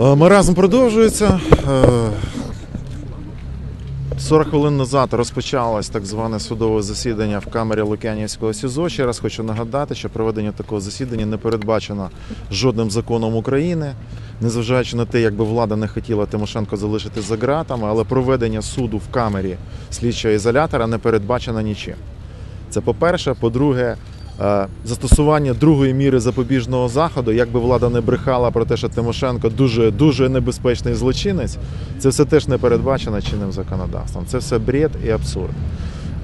Е, Маразм продовжується. Е, 40 хвилин назад розпочалось так зване судове засідання в камері Лук'янівського СІЗО. Ще раз хочу нагадати, що проведення такого засідання не передбачено жодним законом України, незважаючи на те, якби влада не хотіла Тимошенко залишити за ґратами, але проведення суду в камері слідчого ізолятора не передбачено нічим. Це по-перше. По-друге, е, застосування другої міри запобіжного заходу, якби влада не брехала про те, що Тимошенко дуже дуже небезпечний злочинець, це все теж не передбачено чинним законодавством. Це все бред і абсурд.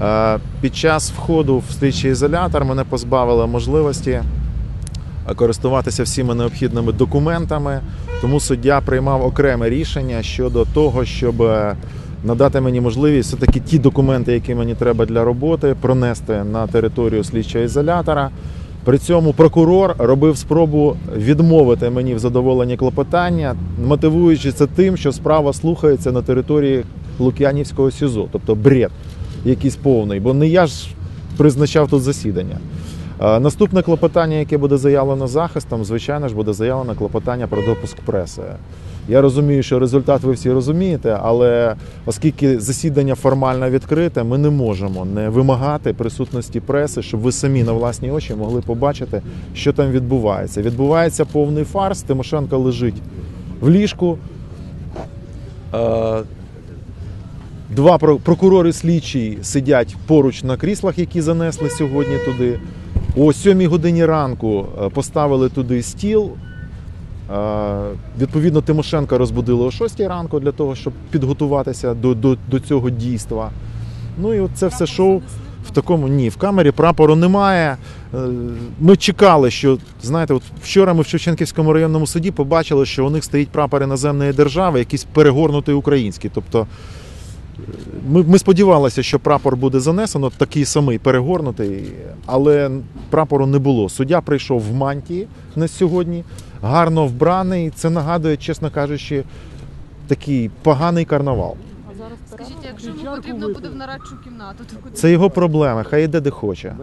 Е, Під час входу в слідчий ізолятор мене позбавили можливості е, користуватися всіма необхідними документами, тому суддя приймав окреме рішення щодо того, щоб е, надати мені можливість все-таки ті документи, які мені треба для роботи, пронести на територію слідчого ізолятора. При цьому прокурор робив спробу відмовити мені в задоволенні клопотання, мотивуючи це тим, що справа слухається на території Лук'янівського СІЗО, тобто бред якийсь повний, бо не я ж призначав тут засідання. Наступне клопотання, яке буде заявлено захистом, звичайно ж буде заявлено клопотання про допуск преси. Я розумію, що результат ви всі розумієте, але оскільки засідання формально відкрите, ми не можемо не вимагати присутності преси, щоб ви самі на власні очі могли побачити, що там відбувається. Відбувається повний фарс. Тимошенко лежить в ліжку. Е, Два про- прокурори слідчі сидять поруч на кріслах, які занесли сьогодні туди. О 7 годині ранку е, поставили туди стіл. Е, Відповідно, Тимошенка розбудили о 6 ранку для того, щоб підготуватися до, до, до цього дійства. Ну і от це все шоу в такому ні, в камері прапору немає. Е, Ми чекали, що знаєте, от вчора ми в Шевченківському районному суді побачили, що у них стоїть прапор іноземної держави, якийсь перегорнутий український. Тобто ми, ми сподівалися, що прапор буде занесено, такий самий перегорнутий, але прапору не було. Суддя прийшов в мантії на сьогодні, гарно вбраний. Це нагадує, чесно кажучи, такий поганий карнавал. Скажіть, якщо йому потрібно буде в нарадчу кімнату, то куди? Це його проблеми. Хай йде де хоче.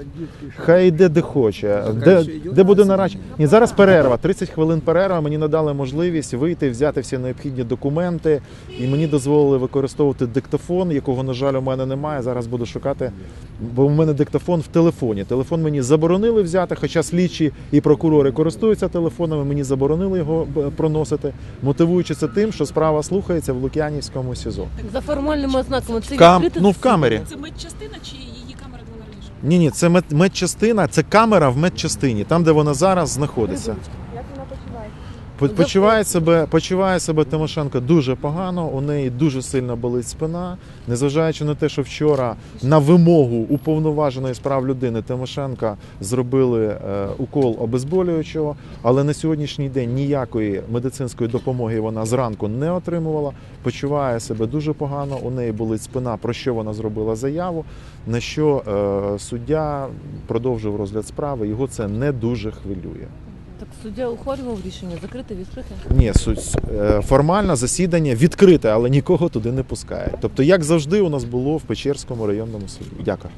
Хай йде де хоче. Де, де буде нарач... Ні, зараз перерва. 30 хвилин перерва. Мені надали можливість вийти, взяти всі необхідні документи, і мені дозволили використовувати диктофон, якого, на жаль, у мене немає. Зараз буду шукати, бо у мене диктофон в телефоні. Телефон мені заборонили взяти, хоча слідчі і прокурори користуються телефонами. Мені заборонили його е, проносити, мотивуючи це тим, що справа слухається в Лук'янівському СІЗО. За формальними ознаками це Кам... відкрите Ну в камері. Це медчастина чи її камера була раніше? Ні, ні, це мед- медчастина, це камера в медчастині, там, де вона зараз знаходиться. Як вона почуває? По- Почуває себе, почуває себе Тимошенко дуже погано, у неї дуже сильно болить спина. Незважаючи на те, що вчора на вимогу уповноваженої з прав людини Тимошенка зробили е, укол обезболюючого, але на сьогоднішній день ніякої медицинської допомоги вона зранку не отримувала. Почуває себе дуже погано. У неї болить спина, про що вона зробила заяву. На що е, суддя продовжив розгляд справи. Його це не дуже хвилює. Так суддя ухвалював рішення закрити відкрите. Ні, суть формальне формально засідання відкрите, але нікого туди не пускають. Тобто, як завжди, у нас було в Печерському районному суді. Дякую.